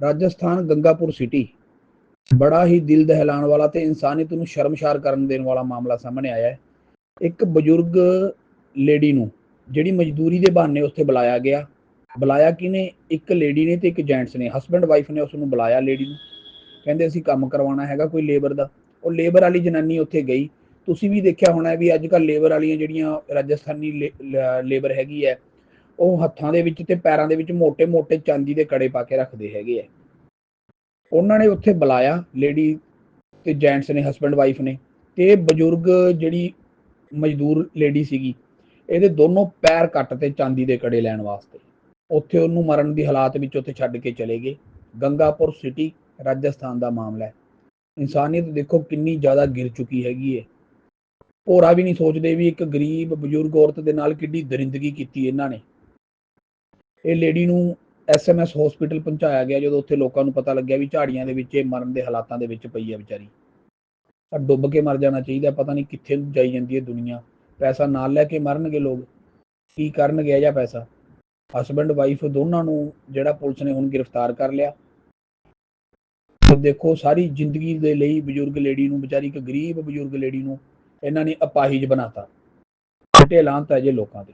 Rajasthan ਗੰਗਾਪੁਰ city ਬੜਾ ਹੀ ਦਿਲ ਦਹਿਲਾਣ ਵਾਲਾ ਤੇ ਇਨਸਾਨੀਅਤ ਨੂੰ ਸ਼ਰਮਸ਼ਾਰ ਕਰਨ ਦੇਣ ਵਾਲਾ ਮਾਮਲਾ ਸਾਹਮਣੇ ਆਇਆ ਹੈ। ਇੱਕ ਬਜ਼ੁਰਗ ਲੇਡੀ ਨੂੰ ਜਿਹੜੀ ਮਜ਼ਦੂਰੀ ਦੇ ਬਹਾਨੇ ਉੱਥੇ ਬੁਲਾਇਆ ਗਿਆ। ਬੁਲਾਇਆ ਕਿਨੇ ਇੱਕ ਲੇਡੀ ਨੇ ਤੇ ਇੱਕ ਜੈਂਟਸ ਨੇ। ਹਸਬੰਡ ਵਾਈਫ ਨੇ ਉਸ ਨੂੰ ਬੁਲਾਇਆ ਲੇਡੀ ਨੂੰ। ਕਹਿੰਦੇ, ਅਸੀਂ ਕੰਮ ਕਰਵਾਉਣਾ ਹੈਗਾ ਕੋਈ ਲੇਬਰ ਦਾ। ਉਹ ਲੇਬਰ ਵਾਲੀ ਜਨਾਨੀ ਉੱਥੇ ਗਈ। ਤੁਸੀਂ ਵੀ ਦੇਖਿਆ ਹੋਣਾ ਵੀ ਅੱਜ ਕੱਲ ਲੇਬਰ ਵਾਲੀਆਂ ਜਿਹੜੀਆਂ ਰਾਜਸਥਾਨੀ ਲੇਬਰ ਹੈਗੀ ਹੈ ਉਹ ਹੱਥਾਂ ਦੇ ਵਿੱਚ ਤੇ ਪੈਰਾਂ ਦੇ ਵਿੱਚ ਮੋٹے-ਮੋٹے ਚਾਂਦੀ ਦੇ ਕੜੇ ਪਾ ਕੇ ਰੱਖਦੇ ਹੈਗੇ ਆ। ਉਹਨਾਂ ਨੇ ਉੱਥੇ ਬੁਲਾਇਆ ਲੇਡੀ ਤੇ ਜੈਂਟਸ ਨੇ ਹਸਬੰਡ ਵਾਈਫ ਨੇ ਤੇ ਬਜ਼ੁਰਗ ਜਿਹੜੀ ਮਜ਼ਦੂਰ ਲੇਡੀ ਸੀਗੀ, ਇਹਦੇ ਦੋਨੋਂ ਪੈਰ ਕੱਟ ਤੇ ਚਾਂਦੀ ਦੇ ਕੜੇ ਲੈਣ ਵਾਸਤੇ। ਉੱਥੇ ਉਹਨੂੰ ਮਰਨ ਦੀ ਹਾਲਾਤ ਵਿੱਚ ਉੱਥੇ ਛੱਡ ਕੇ ਚਲੇ ਗਏ। ਗੰਗਾਪੁਰ ਸਿਟੀ ਰਾਜਸਥਾਨ ਦਾ ਮਾਮਲਾ ਹੈ। ਇਨਸਾਨੀਅਤ ਦੇਖੋ ਕਿੰਨੀ ਜ਼ਿਆਦਾ ਗਿਰ ਚੁੱਕੀ ਹੈਗੀ ਏ। ਹੋਰਾ ਵੀ ਨਹੀਂ ਸੋਚਦੇ ਵੀ ਇੱਕ ਗਰੀਬ ਬਜ਼ੁਰਗ ਔਰਤ ਦੇ ਨਾਲ ਕਿੱਡੀ ਦਰਿੰਦਗੀ ਕੀਤੀ ਇਹਨਾਂ ਨੇ। ਇਹ ਲੇਡੀ ਨੂੰ ਐਸਐਮਐਸ ਹਸਪੀਟਲ ਪਹੁੰਚਾਇਆ ਗਿਆ ਜਦੋਂ ਉੱਥੇ ਲੋਕਾਂ ਨੂੰ ਪਤਾ ਲੱਗਿਆ ਵੀ ਝਾੜੀਆਂ ਦੇ ਵਿੱਚ ਇਹ ਮਰਨ ਦੇ ਹਾਲਾਤਾਂ ਦੇ ਵਿੱਚ ਪਈ ਹੈ ਵਿਚਾਰੀ। ਆ ਡੁੱਬ ਕੇ ਮਰ ਜਾਣਾ ਚਾਹੀਦਾ ਪਤਾ ਨਹੀਂ ਕਿੱਥੇ ਜਾਈ ਜਾਂਦੀ ਹੈ ਦੁਨੀਆ। ਪੈਸਾ ਨਾਲ ਲੈ ਕੇ ਮਰਨਗੇ ਲੋਕ। ਕੀ ਕਰਨਗੇ ਇਹ ਜਾਂ ਪੈਸਾ? ਹਸਬੰਡ ਵਾਈਫ ਦੋਨਾਂ ਨੂੰ ਜਿਹੜਾ ਪੁਲਿਸ ਨੇ ਹੁਣ ਗ੍ਰਿਫਤਾਰ ਕਰ ਲਿਆ। ਤੇ ਦੇਖੋ ਸਾਰੀ ਜ਼ਿੰਦਗੀ ਦੇ ਲਈ ਬਜ਼ੁਰਗ ਲੇਡੀ ਨੂੰ, ਵਿਚਾਰੀ ਇੱਕ ਗਰੀਬ ਬਜ਼ੁਰਗ ਲੇਡੀ ਨੂੰ ਇਹਨਾਂ ਨੇ ਅਪਾਹਿਜ ਬਣਾਤਾ। ਢੇਲਾਂ ਤਾਂ ਜੇ ਲੋਕਾਂ ਦੇ